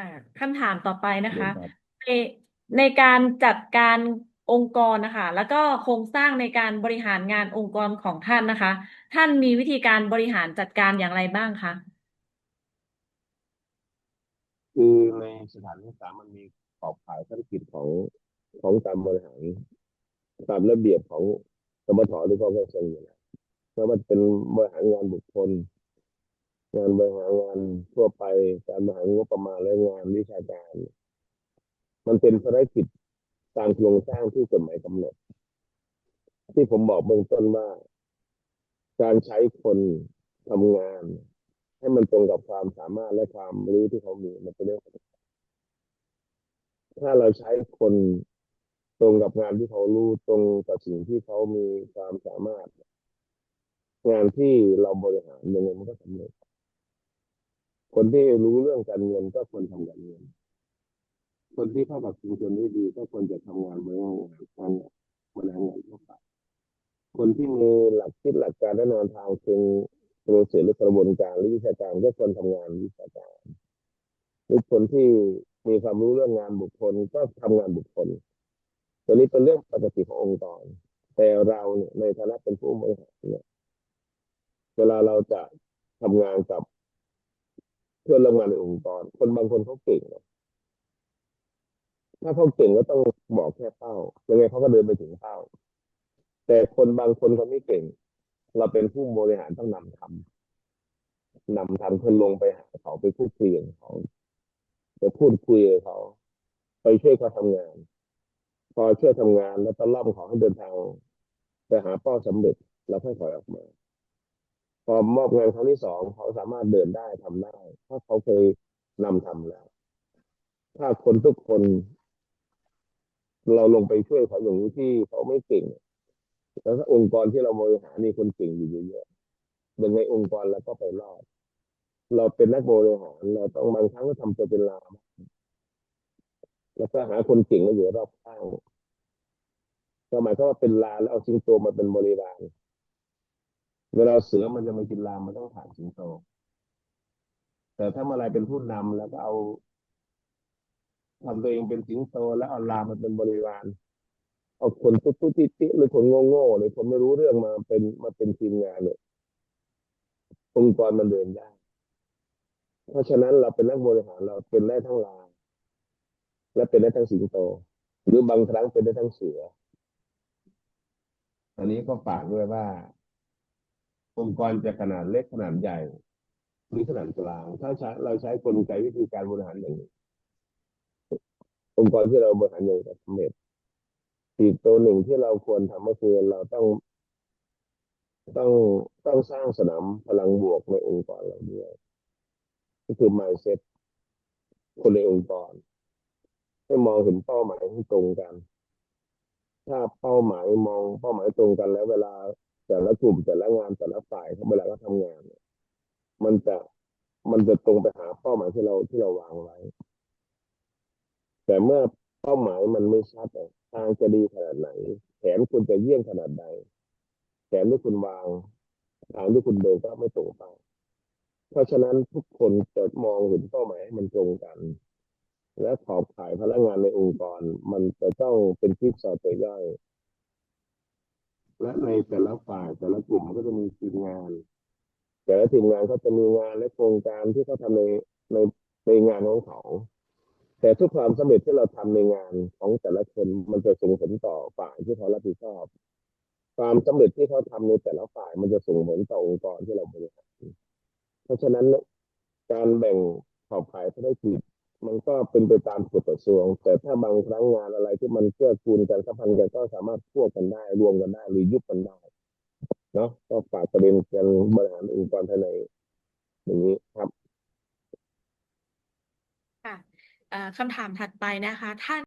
อ่าคำถามต่อไปนะเชิญคะครับในในการจัดการองค์กรนะคะ แล้วก็โครงสร้างในการบริหารงานองค์กรของท่านนะคะ ท่านมีวิธีการบริหารจัดการอย่างไรบ้างคะคือในสถานศึกษามันมีขอบข่ายธุรกิจของของการบริหารตามระเบียบของสมถหรือของกระทรวงอยู่แล้วไม่ว่าจะเป็นบริหารงานบุคคล งานบริหารงานทั่วไปการบริหารงบประมาณและงานวิชาการ มันเป็นภารกิจตามโครงสร้างที่กฎหมายกำหนด ที่ผมบอกเบื้องต้นว่า การใช้คนทำงาน ให้มันตรงกับความสามารถและความรู้ที่เขามีมันเป็นเรื่องถ้าเราใช้คนตรงกับงานที่เขารู้ตรงกับสิ่งที่เขามีความสามารถ งานที่เราบริหารยังไงมันก็สำเร็จ คนที่รู้เรื่องการเงินก็ควรทำการเงิน คนที่เข้ากับชุมชนได้ดี ก็ควรจะทำงานบริหารงานการบริหารงานทั่วไปคนที่มีหลักคิดหลักการและแนวทางเชิงโปรเซสหรือกระบวนการหรือวิชาการก็ควรทำงานวิชาการหรือคนที่มีความรู้เรื่องงานบุคคลก็ทำงานบุคคลตัวนี้เป็นเรื่องปกติขององค์กร แต่เราเนี่ยในฐานะเป็นผู้บริหารเนี่ย เวลาเราจะทำงานกับ เพื่อนร่วมงานในองค์กร คนบางคนเขาเก่งนะถ้าเขาเก่งก็ต้องบอกแค่เป้ายังไงเขาก็เดินไปถึงเป้า แต่คนบางคนเขาไม่เก่ง เราเป็นผู้บริหารต้องนำทำนำทำเพื่อลงไปหาเขาไปพูดคุยกับเขาไปพูดคุยกับเขา ไปช่วยเขาทำงาน พอช่วยทำงานแล้วตะล่อมเขาให้เดินทางไปหาเป้าสำเร็จแล้วค่อยถอยออกมา อมอบงานครั้งที่สองเขาสามารถเดินได้ทำได้เพราะเขาเคยนำทำแล้ว ถ้าคนทุกคน เราลงไปช่วยเขาอย่างนี้ที่เขาไม่เก่ง แล้วถ้าองค์กรที่เราบริหารนี่คนเก่งอยู่เยอะๆยังไงองค์กรเราก็ไปรอด เราเป็นนักบริหารเราต้องบางครั้งก็ทำตัวเป็นลามแล้วก็หาคนเก่งมาอยู่รอบข้างก็หมายความว่าเป็นลาแล้วเอาสิงโตมาเป็นบริวาร เวลาเสือมันจะมากินลามมันต้องผ่านสิงโต แต่ถ้าเมื่อไรเป็นผู้นำแล้วก็เอาทำตัวเองเป็นสิงโต แล้วเอาลามมาเป็นบริวารเอาคนตุ๊ตุ๊ติติหรือคนโง่ๆหรือคนไม่รู้เรื่องมาเป็นมาเป็นทีมงานเนี่ยองค์กรมันเดินได้ เพราะฉะนั้นเราเป็นนักบริหารเราเป็นได้ทั้งลาและเป็นได้ทั้งสิงโต หรือบางครั้งเป็นได้ทั้งเสืออันนี้ก็ฝากด้วยว่า องค์กรจะขนาดเล็กขนาดใหญ่ หรือขนาดกลาง ถ้าเราใช้กลไกวิธีการบริหารอย่างนี้ องค์กรที่เราบริหารอย่างสำเร็จอีกตัวหนึ่งที่เราควรทำก็คือเราต้องต้องต้องสร้างสนามพลังบวกในองค์กรเราด้วยก็คือ mindset คนในองค์กร ให้มองเห็นเป้าหมายที่ตรงกัน ถ้าเป้าหมายมองเป้าหมายตรงกันแล้วเวลา แต่ละกลุ่มแต่ละงานแต่ละฝ่ายเขาเวลาเขาทำงานเนี่ยมันจะมันจะตรงไปหาเป้าหมายที่เราที่เราวางไว้ แต่เมื่อเป้าหมายมันไม่ชัดทางจะดีขนาดไหนแผนคุณจะเยี่ยมขนาดใดแผนที่คุณวางทางที่คุณเดินก็ไม่ตรงเป้าเพราะฉะนั้นทุกคนจะมองเห็นเป้าหมายให้มันตรงกัน และขอบข่ายพนักงานในองค์กร มันจะต้องเป็นที่สอดตัวย่อย และในแต่ละฝ่ายแต่ละกลุ่มก็จะมีทีมงาน แต่ละทีมงานก็จะมีงานและโครงการที่เขาทำในในในงานของเขา แต่ทุกความสำเร็จที่เราทำในงานของแต่ละคนมันจะส่งผลต่อฝ่ายที่เขารับผิดชอบ ความสำเร็จที่เขาทำในแต่ละฝ่ายมันจะส่งผลต่อองค์กรที่เราบริหารเพราะฉะนั้นการแบ่งขอบข่ายธุรกิจ มันก็เป็นไปตามกฎกระทรวง แต่ถ้าบางครั้งงานอะไรที่มันเกื้อกูลกันสัมพันธ์กันก็สามารถพ่วงกันได้รวมกันได้หรือยุบกันได้เนาะก็ฝากประเด็นการบริหารองค์กรภายในอย่างนี้ครับ ค่ะเอ่อคำถามถัดไปนะคะท่าน